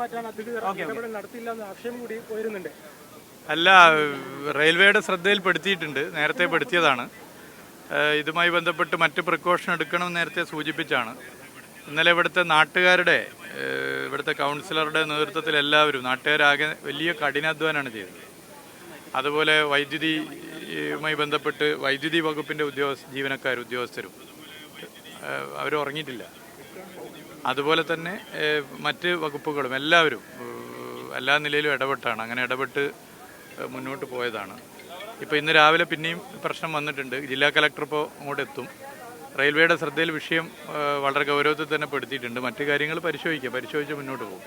മാറ്റാൻ അധികൃതർ ഇടപെടൽ നടത്തില്ല എന്ന ആക്ഷേപം കൂടി ഉയരുന്നുണ്ട്. അല്ല റെയിൽവേയുടെ ശ്രദ്ധയിൽപ്പെടുത്തിയിട്ടുണ്ട് നേരത്തെ പെടുത്തിയതാണ്. ഇതുമായി ബന്ധപ്പെട്ട് മറ്റ് പ്രിക്കോഷൻ എടുക്കണം നേരത്തെ സൂചിപ്പിച്ചാണ്. ഇന്നലെ ഇവിടുത്തെ നാട്ടുകാരുടെ ഇവിടുത്തെ കൗൺസിലറുടെ നേതൃത്വത്തിൽ എല്ലാവരും നാട്ടുകാരാകെ വലിയ കഠിനാധ്വാനമാണ് ചെയ്തത്. അതുപോലെ വൈദ്യുതിയുമായി ബന്ധപ്പെട്ട് വൈദ്യുതി വകുപ്പിന്റെ ഉദ്യോഗസ്ഥ ജീവനക്കാർ ഉദ്യോഗസ്ഥരും അവർ ഉറങ്ങിയിട്ടില്ല. അതുപോലെ തന്നെ മറ്റ് വകുപ്പുകളും എല്ലാവരും എല്ലാ നിലയിലും ഇടപെട്ടാണ്. അങ്ങനെ ഇടപെട്ട് മുന്നോട്ട് പോയതാണ്. ഇപ്പോൾ ഇന്ന് രാവിലെ പിന്നെയും പ്രശ്നം വന്നിട്ടുണ്ട്. ജില്ലാ കലക്ടർ ഇപ്പോൾ അങ്ങോട്ട് എത്തും. റെയിൽവേയുടെ ശ്രദ്ധയിൽ വിഷയം വളരെ ഗൗരവത്തിൽ തന്നെ പെടുത്തിയിട്ടുണ്ട്. മറ്റു കാര്യങ്ങൾ പരിശോധിക്കുക പരിശോധിച്ച് മുന്നോട്ട് പോകും.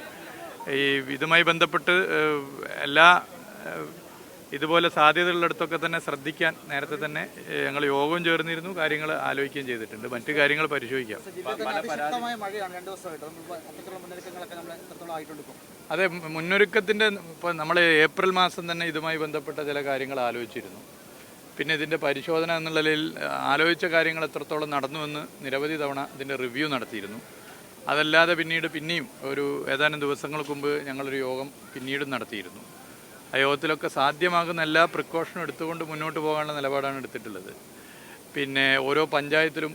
ഈ ഇതുമായി ബന്ധപ്പെട്ട് എല്ലാ ഇതുപോലെ സാധ്യതയുള്ളിടത്തൊക്കെ തന്നെ ശ്രദ്ധിക്കാൻ നേരത്തെ തന്നെ ഞങ്ങൾ യോഗം ചേർന്നിരുന്നു കാര്യങ്ങൾ ആലോചിക്കുകയും ചെയ്തിട്ടുണ്ട്. മറ്റു കാര്യങ്ങൾ പരിശോധിക്കാം. ശക്തമായ മഴയാണ് രണ്ട് ദിവസമായിട്ട്. നമ്മൾ അത്തരത്തിലുള്ള മുന്നൊരുക്കങ്ങളൊക്കെ നമ്മൾ എത്രത്തോളം ആയിട്ടുണ്ട് അതെ മുന്നൊരുക്കത്തിന്റെ മുന്നൊരുക്കത്തിന്റെ ഇപ്പോൾ നമ്മൾ ഏപ്രിൽ മാസം തന്നെ ഇതുമായി ബന്ധപ്പെട്ട ചില കാര്യങ്ങൾ ആലോചിച്ചിരുന്നു. പിന്നെ ഇതിന്റെ പരിശോധന എന്നുള്ളതിൽ നിലയിൽ ആലോചിച്ച കാര്യങ്ങൾ എത്രത്തോളം നടന്നുവെന്ന് നിരവധി തവണ ഇതിന്റെ റിവ്യൂ നടത്തിയിരുന്നു. അതല്ലാതെ പിന്നീട് പിന്നെയും ഒരു ഏതാനും ദിവസങ്ങൾക്ക് മുമ്പ് ഞങ്ങളൊരു യോഗം പിന്നീടും നടത്തിയിരുന്നു. ആ യോഗത്തിലൊക്കെ സാധ്യമാകുന്ന എല്ലാ പ്രിക്കോഷനും എടുത്തുകൊണ്ട് മുന്നോട്ട് പോകാനുള്ള നിലപാടാണ് എടുത്തിട്ടുള്ളത്. പിന്നെ ഓരോ പഞ്ചായത്തിലും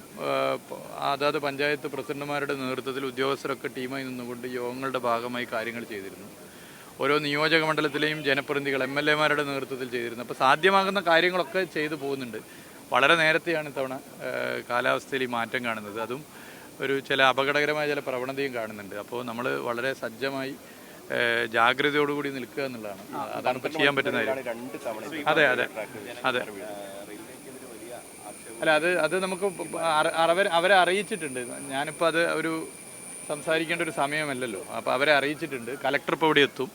അതാത് പഞ്ചായത്ത് പ്രസിഡന്റുമാരുടെ നേതൃത്വത്തിൽ ഉദ്യോഗസ്ഥരൊക്കെ ടീമായി നിന്നുകൊണ്ട് യോഗങ്ങളുടെ ഭാഗമായി കാര്യങ്ങൾ ചെയ്തിരുന്നു. ഓരോ നിയോജക മണ്ഡലത്തിലെയും ജനപ്രതിനിധികൾ എം എൽ എമാരുടെ നേതൃത്വത്തിൽ ചെയ്തിരുന്നു. അപ്പോൾ സാധ്യമാകുന്ന കാര്യങ്ങളൊക്കെ ചെയ്തു പോകുന്നുണ്ട്. വളരെ നേരത്തെയാണ് ഇത്തവണ കാലാവസ്ഥയിൽ ഈ മാറ്റം കാണുന്നത്. അതും ഒരു ചില അപകടകരമായ ചില പ്രവണതയും കാണുന്നുണ്ട്. അപ്പോൾ നമ്മൾ വളരെ സജ്ജമായി ജാഗ്രതയോടുകൂടി നിൽക്കുക എന്നുള്ളതാണ്. അതാണ് ഇപ്പോൾ ചെയ്യാൻ പറ്റുന്ന കാര്യം. അതെ അതെ അതെ. അല്ല അത് അത് നമുക്ക് അവർ അവരെ അറിയിച്ചിട്ടുണ്ട്. ഞാനിപ്പോൾ അത് ഒരു സംസാരിക്കേണ്ട ഒരു സമയമല്ലല്ലോ. അപ്പോൾ അവരെ അറിയിച്ചിട്ടുണ്ട്. കലക്ടർ ഇപ്പോൾ ഇവിടെ എത്തും.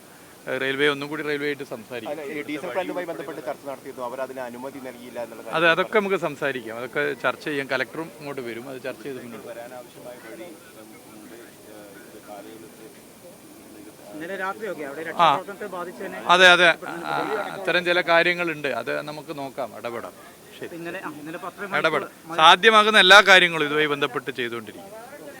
റെയിൽവേ ഒന്നും കൂടി റെയിൽവേ ആയിട്ട് സംസാരിക്കും. ഈ ഡീസൽ പ്ലാന്റുമായി ബന്ധപ്പെട്ട് ചർച്ച നടത്തിയിരുന്നു അവർ അതിന് അനുമതി നൽകിയില്ല എന്നുള്ള കാര്യം അത് അതൊക്കെ നമുക്ക് സംസാരിക്കാം. അതൊക്കെ ചർച്ച ചെയ്യാം. കലക്ടറും ഇങ്ങോട്ട് വരും. അത് ചർച്ച ചെയ്ത് മുന്നോട്ട് ബാധിച്ചതിനെ അതെ അതെ. ആ, അത്തരം ചില കാര്യങ്ങളുണ്ട്. അത് നമുക്ക് നോക്കാം. ഇടപെടാം. ശരി. ആ, ഇടപെടാം. സാധ്യമാകുന്ന എല്ലാ കാര്യങ്ങളും ഇതുമായി ബന്ധപ്പെട്ട് ചെയ്തുകൊണ്ടിരിക്കും.